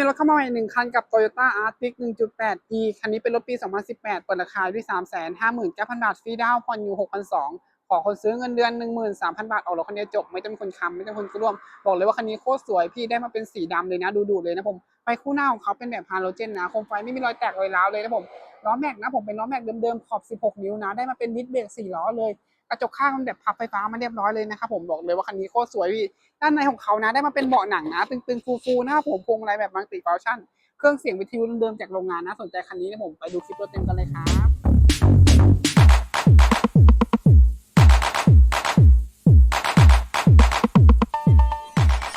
มีรถเข้ามาใหม่หนึ่งคันกับ Toyota Arctic 1.8 e คันนี้เป็นรถปี 2018 เปิดราคาด้วย359,000 บาทฟรีดาวน์ผ่อนอยู่ 6,200 ขอคนซื้อเงินเดือน 13,000 บาท ออกรถคันนี้จบ ไม่ต้องเป็นคนค้ำไม่ต้องเป็นคนร่วม บอกเลยว่าคันนี้โคตรสวย พี่ได้มาเป็นสีดำเลยนะ ดูดูเลยนะผม ไฟคู่หน้าของเขาเป็นแบบฮาโลเจนนะ โคมไฟไม่มีรอยแตกรอยร้าวเลยนะผม ล้อแม็กนะผมเป็นล้อแม็กเดิมๆ ขอบ 16 นิ้วนะ ได้มาเป็นดิสเบรก4ล้อเลย กระจกข้างมันแบบพับไฟฟ้ามาเรียบร้อยเลยนะครับผมบอกเลยว่าคันนี้โคตรสวยพี่ด้านในของเขานะได้มาเป็นเบาะหนังนะตึงๆฟูๆนะครับผมพวงอะไรแบบมัลติฟังก์ชันเครื่องเสียงวิทยุเดิมๆจากโรงงานนะสนใจคันนี้นะผมไปดูคลิปรถเต็มกันเลยครับ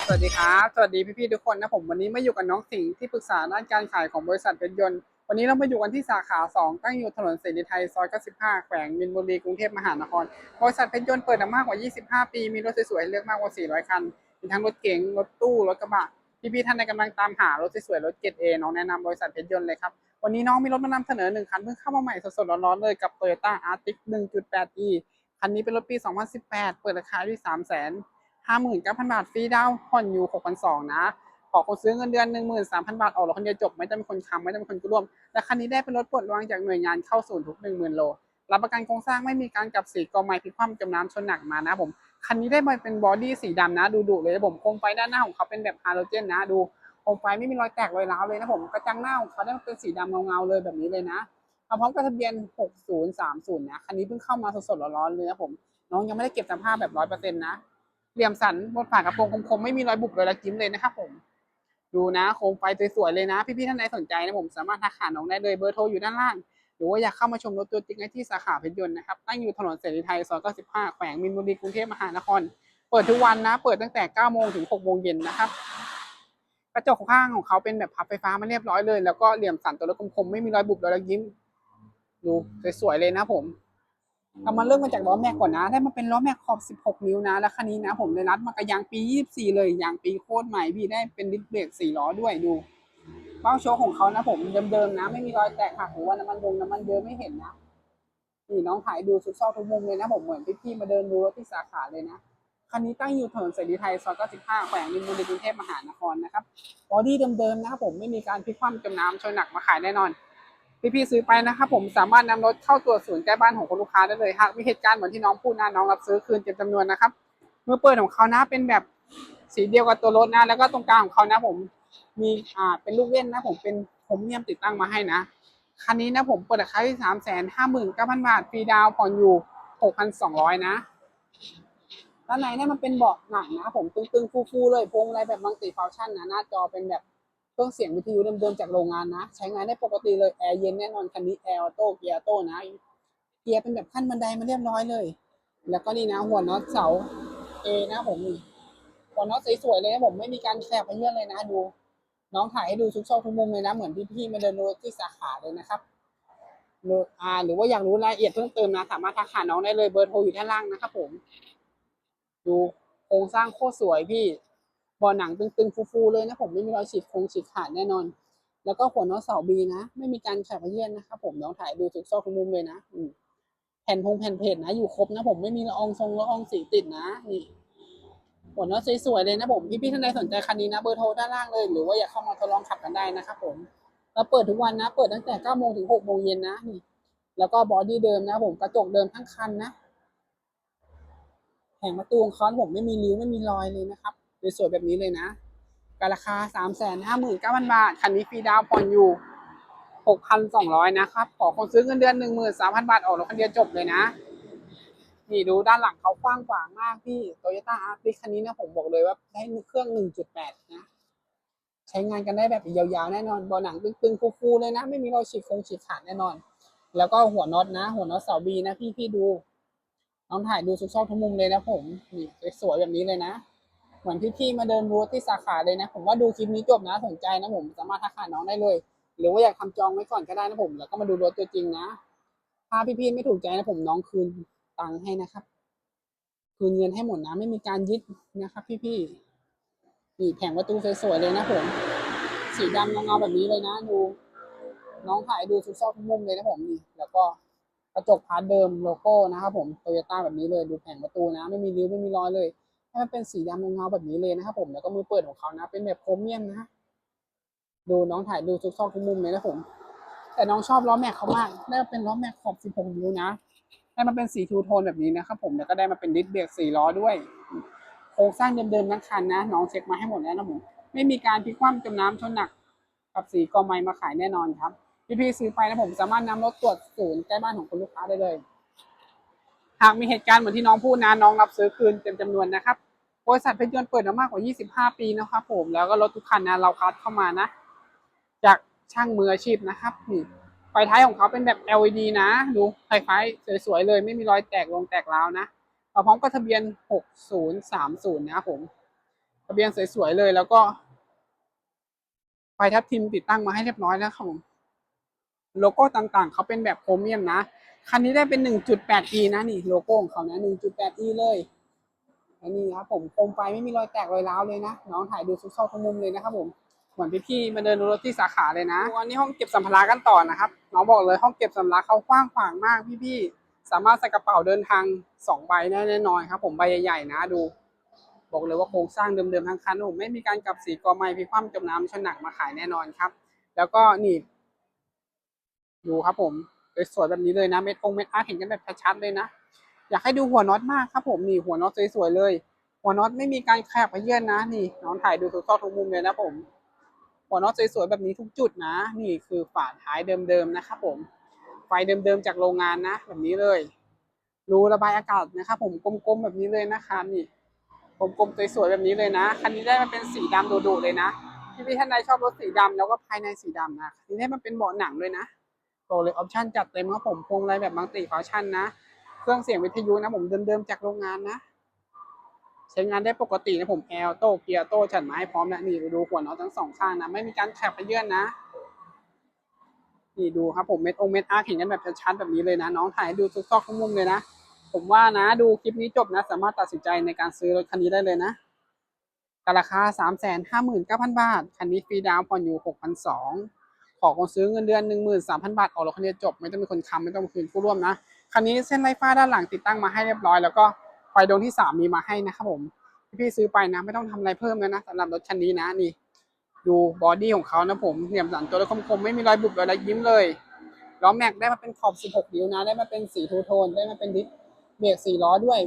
สวัสดีครับสวัสดีพี่ๆทุกคนนะผมวันนี้มาอยู่กับน้องสิงห์ที่ปรึกษาด้านการขายของบริษัทเพชรยนต์ วันนี้เรามาอยู่กันที่สาขา 2 ตั้งอยู่ถนนเสรีไทยซอย 95 แขวงมินบุรีกรุงเทพมหานคร บริษัทเพชรยนต์เปิดมามากกว่า 25 ปี มีรถสวยๆให้เลือกมากกว่า 400 คัน มีทั้งรถเก๋ง รถตู้ รถกระบะ พี่ๆท่านใดกำลังตามหารถสวยๆรถเกรดเอน้องแนะนำบริษัทเพชรยนต์เลยครับ วันนี้น้องมีรถมานำเสนอหนึ่งคันเพิ่งเข้ามาใหม่สดๆร้อนๆเลยกับ Toyota Arctic 1.8e คันนี้เป็นรถปี 2018 เปิดราคาที่ 3 5 9 0 0 0 บาทฟรีดาวน์ผ่อนอยู่หกพันสองนะ ขอคนซื้อเงินเดือนหนึ่งหมื่นสามพันบาทออกรถคนเดียวจบ ไม่ต้องเป็นคนค้ำไม่ต้องเป็นคนกู้ร่วมและคันนี้ได้เป็นรถปลดวางจากหน่วยงานเข้าศูนย์ทุกหนึ่งหมื่นโลรับประกันโครงสร้างไม่มีการกลับสีกอไม้พิคว่ำจมน้ำชนหนักมานะผมคันนี้ได้มาเป็นบอดี้สีดำนะดูดุเลยนะผมโคมไฟด้านหน้าของเขาเป็นแบบฮาโลเจนนะดูโคมไฟไม่มีรอยแตกรอยร้าวเลยนะผมกระจังหน้าของเขาได้มาเป็นสีดำเงาๆเลยแบบนี้เลยนะมาพร้อมกับทะเบียน 6030 นะคันนี้เพิ่งเข้ามาสดๆร้อนๆเลยนะผมน้องยังไม่ได้เก็บสภาพแบบร้อยเปอร์เซ็นต์นะเหลี่ยมสันบนฝากระโปรงคมๆไม่มีรอยบุบรอยระจิ้มเลยนะครับผม ดูนะโคมไฟสวยๆเลยนะ พี่ๆท่านใดสนใจนะผมสามารถทักหาน้องได้เลยเบอร์โทรอยู่ด้านล่าง หรือว่าอยากเข้ามาชมรถตัวจริงได้ที่สาขาเพชรยนต์นะครับตั้งอยู่ถนนเสรีไทยซอย95แขวงมินบุรีกรุงเทพมหานคร เปิดทุกวันนะ เปิดตั้งแต่9โมงถึง6โมงเย็นนะครับกระจกข้างของเขาเป็นแบบพับไฟฟ้ามาเรียบร้อยเลย แล้วก็เหลี่ยมสันตัวรถคมๆไม่มีรอยบุบรอยระยิ้ม ดูสวยๆเลยนะผม เอามาเริ่มมาจากล้อแม็กก่อนนะ ได้มาเป็นล้อแม็กขอบ 16 นิ้วนะ แล้วคันนี้นะผมได้นัดมากระยางปี 24 เลยยางปีโคตรใหม่พี่ได้เป็นดิสเบรก4ล้อด้วยดูเบ้าโชว์ของเขานะผมเดิมๆนะ ไม่มีรอยแตกหักหรือว่าน้ำมันดงน้ำมันเยอะไม่เห็นนะนี่น้องถ่ายดูทุกซอกทุกมุมเลยนะผมเหมือนพี่ๆมาเดินดูรถที่สาขาเลยนะคันนี้ตั้งอยู่ถนนเสรีไทยซอย95แขวงมินบุรีกรุงเทพมหานครนะครับบอดี้เดิมๆนะครับผมไม่มีการพลิกคว่ำจมน้ำชนหนักมาขายแน่นอน พี่ๆซื้อไปนะครับผมสามารถนำรถเข้าตรวจศูนย์ใกล้บ้านของคุณลูกค้าได้เลยหากมีเหตุการณ์เหมือนที่น้องพูดนะน้องรับซื้อคืนเต็มจำนวนนะครับเมื่อเปิดของเขานะเป็นแบบสีเดียวกับตัวรถนะแล้วก็ตรงกลางของเขานะผมมีอ่าเป็นลูกเล่นนะผมเป็นผมเนียมติดตั้งมาให้นะคันนี้นะผมเปิดราคาที่สามแสนห้าหมื่นเก้าพันบาทฟรีดาวผ่อนอยู่หกพันสองร้อยนะด้านในเนี่ยมันเป็นเบาะหนังนะผมตึงๆฟูๆเลยพวงอะไรแบบมัลติฟังก์ชันนะหน้าจอเป็นแบบ เครื่องเสียงวิทยุเดิมๆจากโรงงานนะ ใช้งานได้ปกติเลยแอร์เย็นแน่นอนคันนี้แอร์ออโต้เกียร์โต้นะเกียร์เป็นแบบขั้นบันไดมาเรียบร้อยเลย แล้วก็นี่นะหัวน็อตเสาเอนะผมนี่หัวน็อตสวยๆเลยนะผมไม่มีการแคบไปเยื่อนเลยนะดู น้องถ่ายให้ดูทุกช่องทุกมุมเลยนะ เหมือนพี่ๆมาเดินรถที่สาขาเลยนะครับหรืออ่าหรือว่าอยากรู้รายละเอียดเพิ่มเติมนะ สามารถทักหาน้องได้เลยเบอร์โทรอยู่ด้านล่างนะครับผม ดูโครงสร้างโคตรสวยพี่ บ่อหนังตึงๆ ฟูๆเลยนะผมไม่มีรอยฉีกคงฉีกขาดแน่นอน แล้วก็หัวน็อตเสาบีนะ ไม่มีการแฉกเยื่อนนะครับผมน้องถ่ายดูทุกซอกทุกมุมเลยนะอืแผ่นพงแผ่นเพจนะ อยู่ครบนะ ผมไม่มีละอองทรงละอองสีติดนะนี่หัวน็อตสวยๆเลยนะผมพี่ๆท่านใดสนใจคันนี้นะเบอร์โทรด้านล่างเลย หรือว่าอยากเข้ามาทดลองขับกันได้นะครับผมเราเปิดทุกวันนะ เปิดตั้งแต่9โมงถึง6โมงเย็นนะนี่แล้วก็บอดี้เดิมนะผมกระจกเดิมทั้งคันนะแผงประตูของเขาผมไม่มีริ้วไม่มีรอยเลยนะครับ สวยๆแบบนี้เลยนะกับราคา 3 5 9 0 0 0 บาท คันนี้ฟรีดาวผ่อนอยู่ 6,200 นะครับ ขอคนซื้อเงินเดือน 13,000 บาท ออกรถคันเดียวจบเลยนะ นี่ดูด้านหลังเขากว้างขวางมากพี่ Toyota Arctic คันนี้นะผมบอกเลยว่าได้เครื่อง 1.8 นะ ใช้งานกันได้แบบยาวๆ แน่นอนบอหนังตึงๆฟูๆเลยนะ ไม่มีรอยฉีกคงฉีกขาดแน่นอน แล้วก็หัวน็อตนะ หัวน็อตเสาบีนะพี่พี่ดูน้องถ่ายดูทุกช่องทุกมุมเลยนะผมนี่สวยแบบนี้เลยนะ เหมือนพี่ๆมาเดินรูทที่สาขาเลยนะ ผมว่าดูคลิปนี้จบนะสนใจนะผมสามารถทักหาน้องได้เลย หรือว่าอยากทำจองไว้ก่อนก็ได้นะผม แล้วก็มาดูรถตัวจริงนะถ้าพี่ๆไม่ถูกใจนะผมน้องคืนตังค์ให้นะครับ คืนเงินให้หมดนะไม่มีการยึดนะครับ พี่ๆนี่แผงประตูสวยๆเลยนะผมสีดำเงาๆแบบนี้เลยนะดูน้องถ่ายดูทุกซอกทุกมุมเลยนะผมนี่แล้วก็กระจกพาร์ทเดิมโลโก้นะครับผมโตโยต้าแบบนี้เลยดูแผงประตูนะ ไม่มีริ้วไม่มีรอยเลย ให้มันเป็นสีดำเงาแบบนี้เลยนะครับผมแล้วก็มือเปิดของเขานะ เป็นแบบโครเมียมนะ ดูน้องถ่ายดูทุกซอกทุกมุมเลยนะผม แต่น้องชอบล้อแม็กเขามากได้มาเป็นล้อแม็กขอบ 16 นิ้วนะได้มาเป็นสีทูโทนแบบนี้นะครับผมแล้วก็ได้มาเป็นดิสเบรกสี่ล้อด้วย โครงสร้างเดิมๆทั้งคันนะ น้องเช็คมาให้หมดแล้วนะผมไม่มีการพลิกคว่ำจมน้ำชนหนักกับสีกอไม้มาขายแน่นอนครับพี่ๆซื้อไปนะผมสามารถนำรถตรวจศูนย์ใกล้บ้านของคุณลูกค้าได้เลย หากมีเหตุการณ์เหมือนที่น้องพูดนะน้องรับซื้อคืนเต็มจำนวนนะครับบริษัทเพชรยนต์เปิดมามากกว่า 25 ปีนะครับผมแล้วก็รถทุกคันนะเราคัดเข้ามานะ จากช่างมืออาชีพนะครับไฟท้ายของเขาเป็นแบบ LED นะ ดูไฟฟ้าสวยๆเลยไม่มีรอยแตกลงแตกร้าวนะมาพร้อมกับทะเบียน 6030 นะครับผมทะเบียนสวยๆเลยแล้วก็ไฟทับทิมติดตั้งมาให้เรียบร้อยแล้วครับผม โลโก้ต่างๆ เขาเป็นแบบโครเมียมนะ คันนี้ได้เป็น 1.8e นะนี่โลโก้ของเขานะ 1.8e เลยอันนี้ครับผมโคมไฟไม่มีรอยแตกรอยร้าวเลยนะน้องถ่ายดูทุกซอกทุกมุมเลยนะครับผมเหมือนพี่ๆมาเดินดูรถที่สาขาเลยนะวันนี้ห้องเก็บสัมภาระกันต่อนะครับน้องบอกเลยห้องเก็บสัมภาระเขากว้างขวางมากพี่ๆสามารถใส่กระเป๋าเดินทางสองใบได้แน่นอนครับ ผมใบใหญ่ๆนะดู บอกเลยว่าโครงสร้างเดิมๆทั้งคันผมไม่มีการกลับสีกอไม้พิคว่ำจมน้ำชนหนักมาขายแน่นอนครับ แล้วก็นี่ ดูครับผมสวยๆแบบนี้เลยนะเม็ดองเม็ดอาร์เห็นกันแบบชัดๆเลยนะ อยากให้ดูหัวน็อตมากครับผมนี่หัวน็อตสวยๆเลย หัวน็อตไม่มีการแคบไปเยื่อนนะ นี่น้องถ่ายดูทุกซอกทุกมุมเลยนะผม หัวน็อตสวยๆแบบนี้ทุกจุดนะ นี่คือฝาท้ายเดิมๆนะครับผมไฟเดิมๆจากโรงงานนะ แบบนี้เลยรูระบายอากาศนะครับผมกลมๆแบบนี้เลยนะครับนี่กลมๆสวยๆแบบนี้เลยนะคันนี้ได้มาเป็นสีดำดุๆเลยนะพี่ๆท่านใดชอบรถสีดำแล้วก็ภายในสีดำนะคันนี้ได้มาเป็นเบาะหนังด้วยนะ โตเลยออปชั่นจัดเต็มครับผมพวงมาลัยแบบมัลติฟังก์ชันนะ เครื่องเสียงวิทยุนะผมเดิมๆจากโรงงานนะ ใช้งานได้ปกตินะผมแอลโต้เกียร์โต้จัดมาให้พร้อมแล้วนี่ดูหัวน็อตทั้งสองข้างนะ ไม่มีการแคบไปเยื่อนนะนี่ดูครับผมเม็ดองเม็ดอาร์เห็นกันแบบชัดๆแบบนี้เลยนะ น้องถ่ายดูทุกซอกทุกมุมเลยนะ ผมว่านะดูคลิปนี้จบนะ สามารถตัดสินใจในการซื้อรถคันนี้ได้เลยนะราคา 3 5 9 0 0 0 บาท คันนี้ฟรีดาวน์ผ่อนอยู่ 6,200 อคนซื้อเงินเดือน 13,000 บาทออกรถคันนี้จบ ไม่ต้องมีคนค้ำไม่ต้องมีคืนผู้ร่วมนะคันนี้เส้นไฟฟ้าด้านหลังติดตั้งมาให้เรียบร้อยแล้วก็ไฟดวงที่ 3 มีมาให้นะครับผมพี่ซื้อไปนะไม่ต้องทำอะไรเพิ่มแล้วนะสำหรับรถคันนี้นะนี่ ดูบอดี้ของเขานะผมเหลี่ยมสันตัวและคมๆไม่มีรอยบุบรอยยิ้มเลยล้อแม็กได้มาเป็นขอบ 16 นิ้วนะ ได้มาเป็นสีทูโทน ได้มาเป็นดิสเบรกสี่ล้อด้วย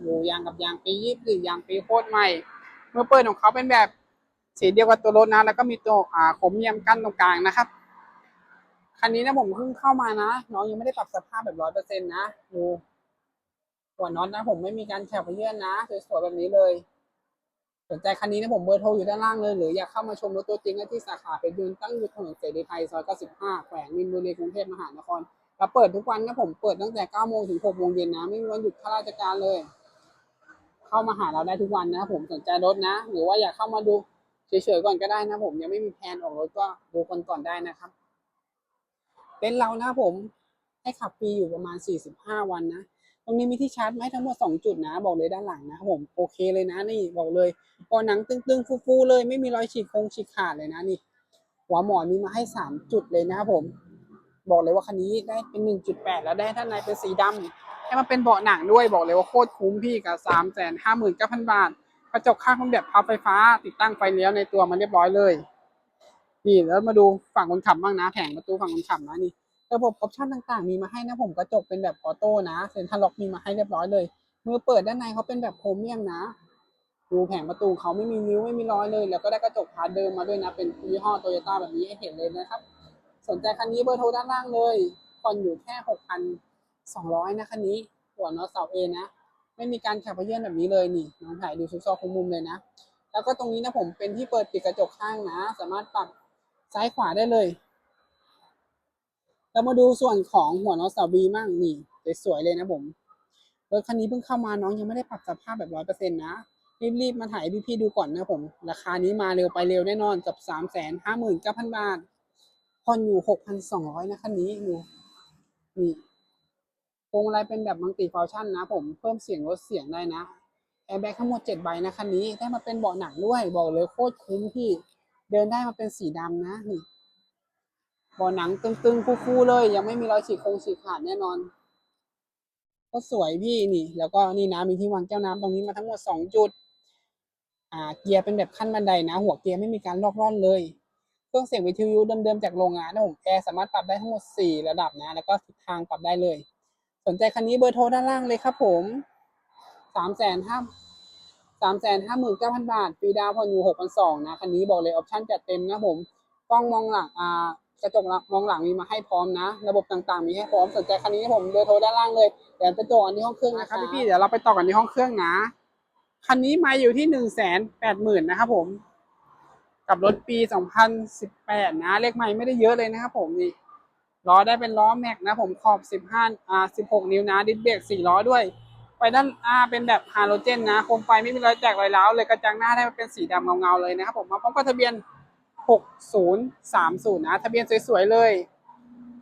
อยู่ยางกับยางปียี่สิบยางปีโคตรใหม่เมื่อเปิดของเขาเป็นแบบ สีเดียวกับตัวรถนะ แล้วก็มีตัวอ่าโครเมียมกั้นตรงกลางนะครับ คันนี้นะผมเพิ่งเข้ามานะ น้องยังไม่ได้ปรับสภาพแบบร้อยเปอร์เซ็นต์นะดูหัวน็อตนะ ผมไม่มีการแฉกเยื่อนนะสวยๆแบบนี้เลย สนใจคันนี้นะผมเบอร์โทรอยู่ด้านล่างเลย หรืออยากเข้ามาชมรถตัวจริงได้ที่สาขาเป็นยูนตั้งอยู่ถนนเสรีไทยซอย95แขวงมินบุรีกรุงเทพมหานครเราเปิดทุกวันนะผมเปิดตั้งแต่9โมงถึง6โมงเย็นนะ ไม่มีวันหยุดข้าราชการเลย เข้ามาหาเราได้ทุกวันนะผมสนใจรถนะ หรือว่าอยากเข้ามาดู เฉยๆก่อนก็ได้นะผมยังไม่มีแผนออกรถก็ดูกันก่อนได้นะครับเป็นเรานะผมให้ขับฟรีอยู่ประมาณ 45 วันนะ ตรงนี้มีที่ชาร์จไหมทั้งหมด 2 จุดนะ บอกเลยด้านหลังนะครับผมโอเคเลยนะนี่บอกเลยพอหนังตึงๆ ฟูๆเลยไม่มีรอยฉีกคงฉีกขาดเลยนะนี่ หัวหมอนมีมาให้ 3 จุดเลยนะครับผม บอกเลยว่าคันนี้ได้เป็น 1.8 แล้วได้ท่านในเป็นสีดำให้มันเป็นเบาะหนังด้วยบอกเลยว่าโคตรคุ้มพี่กับ 3 5 9 0 0 0 บาท กระจกข้างเป็นแบบพับไฟฟ้า ติดตั้งไฟเลี้ยวในตัวมันเรียบร้อยเลย นี่แล้วมาดูฝั่งคนขับบ้างนะแผงประตูฝั่งคนขับนะนี่ระบบออปชั่นต่างๆ มีมาให้นะผมกระจกเป็นแบบออโต้นะเซ็นทรัลล็อกมีมาให้เรียบร้อยเลยมือเปิดด้านในเขาเป็นแบบโครเมียมนะ ดูแผงประตูเขาไม่มีนิ้วไม่มีรอยเลย แล้วก็ได้กระจกพาเดิมมาด้วยนะ เป็นยี่ห้อโตโยต้าแบบนี้ให้เห็นเลยนะครับ สนใจคันนี้เบอร์โทรด้านล่างเลยผ่อนอยู่แค่หกพันสองร้อยนะคันนี้หัวน็อตเสาเอนะ ไม่มีการแคบเยื่อนแบบนี้เลยนี่น้องถ่ายดูซุกซอกคุมมุมเลยนะ แล้วก็ตรงนี้นะผมเป็นที่เปิดปิดกระจกข้างนะ สามารถปรับซ้ายขวาได้เลย เรามาดูส่วนของหัวน็อตเสาบีมั่งนี่สวยๆเลยนะผมรถคันนี้เพิ่งเข้ามาน้องยังไม่ได้ปรับสภาพแบบร้อยเปอร์เซ็นต์นะรีบๆมาถ่ายพี่ๆดูก่อนนะผม ราคานี้มาเร็วไปเร็วแน่นอนกับสามแสนห้าหมื่นเก้าพันบาทผ่อนอยู่หกพันสองร้อยนะคันนี้ดูนี่ วงมาลัยเป็นแบบมัลติฟังก์ชันนะผมเพิ่มเสียงลดเสียงได้นะแอร์แบ็กทั้งหมดเจ็ดใบนะคันนี้ได้มาเป็นเบาะหนังด้วยบอกเลยโคตรคุ้มพี่เดินได้มาเป็นสีดำนะนี่เบ่อหนังตึงๆฟูๆเลย ยังไม่มีรอยฉีกคงฉีกขาดแน่นอนก็สวยพี่นี่ แล้วก็นี่นะมีที่วางแก้วน้ำตรงนี้มาทั้งหมดสองจุด อ่า เกียร์เป็นแบบขั้นบันไดนะ หัวเกียร์ไม่มีการลอกล่อนเลยเครื่องเสียงวิทยุเดิมๆจากโรงงานนะผมแอร์สามารถปรับได้ทั้งหมด4ระดับนะ แล้วก็ทิศทางปรับได้เลย สนใจคันนี้เบอร์โทรด้านล่างเลยครับผมสามแสนห้าสามแสนห้าหมื่นเก้าพันบาทฟรีดาวผ่อนอยู่หกพันสองนะคันนี้บอกเลยออปชั่นจัดเต็มนะผมกล้องมองหลังอ่ากระจกมองหลังมีมาให้พร้อมนะ ระบบต่างๆ มีให้พร้อมสนใจคันนี้ผมเบอร์โทรด้านล่างเลยเดี๋ยวไปต่อกันที่ห้องเครื่องนะครับพี่ๆเดี๋ยวเราไปต่อกันที่ห้องเครื่องนะคันนี้มาอยู่ที่หนึ่งแสนแปดหมื่นนะครับผม กับรถปี2018นะ เลขใหม่ไม่ได้เยอะเลยนะครับผมนี่ ล้อได้เป็นล้อแม็กนะผมขอบ 15อ่า16 นิ้วนะดิสเบรก4ล้อด้วย ไปด้านอ่าเป็นแบบฮาโลเจนนะโคมไฟไม่มีรอยแตกรอยร้าวเลยกระจังหน้าได้เป็นสีดำเงาๆเลยนะครับผมมาพร้อมกับทะเบียน 6030 นะทะเบียนสวยๆเลย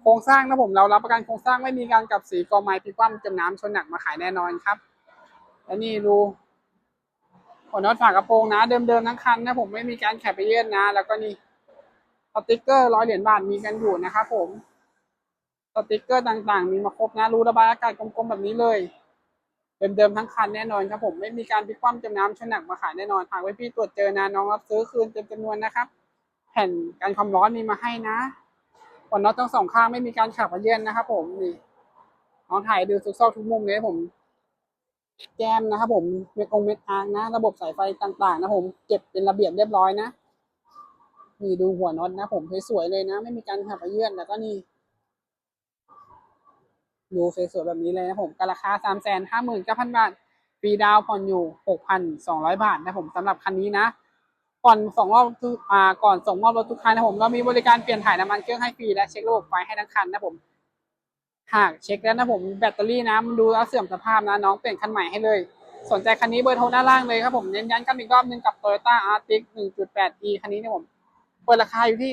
โครงสร้างนะผมเรารับประกันโครงสร้างไม่มีการกลับสีกอไม้พิกคว่ำจมน้ำชนหนักมาขายแน่นอนครับ และนี่ดูหัวน็อตฝากระโปรงนะ เดิมๆทั้งคันนะผมไม่มีการแคปไปเยื่อนนะ แล้วก็นี่สติกเกอร์ร้อยเหรียญบาทมีกันอยู่นะครับผม สติกเกอร์ต่างๆ มีมาครบนะรูระบายอากาศกลมๆแบบนี้เลย เดิมๆทั้งคันแน่นอนครับผมไม่มีการพลิกคว่ำจมน้ำชนหนักมาขายแน่นอนหากไว้พี่ตรวจเจอนะน้องรับซื้อคืนเต็มจำนวนนะครับ แผ่นกันความร้อนมีมาให้นะหัวน็อตทั้งสองข้างไม่มีการขับไปเยือนนะครับผมนี่น้องถ่ายดูทุกซอกทุกมุมเลยผมแจมนะครับผมเม็ดองเม็ดอาร์นะ ระบบสายไฟต่างๆ นะผมเก็บเป็นระเบียบเรียบร้อยนะนี่ดูหัวน็อตนะผมสวยๆเลยนะ ไม่มีการขับไปเยื่อนแล้วก็นี่ ดูสวยๆแบบนี้เลยนะผมกับราคาสามแสนห้าหมื่นเก้าพันบาทฟรีดาวน์ผ่อนอยู่หกพันสองร้อยบาทนะผมสำหรับคันนี้นะ ก่อนส่งมอบอ่าก่อนส่งมอบรถทุกคันนะผมเรามีบริการเปลี่ยนถ่ายน้ำมันเครื่องให้ฟรีและเช็คระบบไฟให้ทั้งคันนะผมหากเช็คแล้วนะผมแบตเตอรี่นะมันดูแล้วเสื่อมสภาพนะน้องเปลี่ยนคันใหม่ให้เลย สนใจคันนี้เบอร์โทรด้านล่างเลยครับผมเน้นย้ำกันอีกรอบหนึงกับ Toyota Arctic 1.8e คันนี้นี่ยผม เปิดราคาอยู่ที่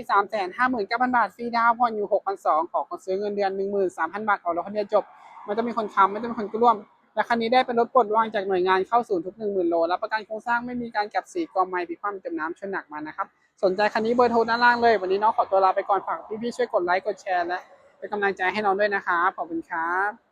359,000 บาทฟรีดาวน์ผ่อนอยู่ 6,200 ขอคนซื้อเงินเดือน 13,000 บาทออกรถคันเดียวจบไม่ต้องมีคนค้ำไม่ต้องมีคนร่วม และคันนี้ได้เป็นรถปลดวางจากหน่วยงานเข้าศูนย์ทุก 10,000 โล รับประกันโครงสร้างไม่มีการกัดสีกองไม้พิความจมน้ำชนหนักมานะครับ สนใจคันนี้เบอร์โทรด้านล่างเลย วันนี้น้องขอตัวลาไปก่อนฝากพี่ๆช่วยกดไลค์กดแชร์และเป็นกำลังใจให้น้องด้วยนะครับขอบคุณครับ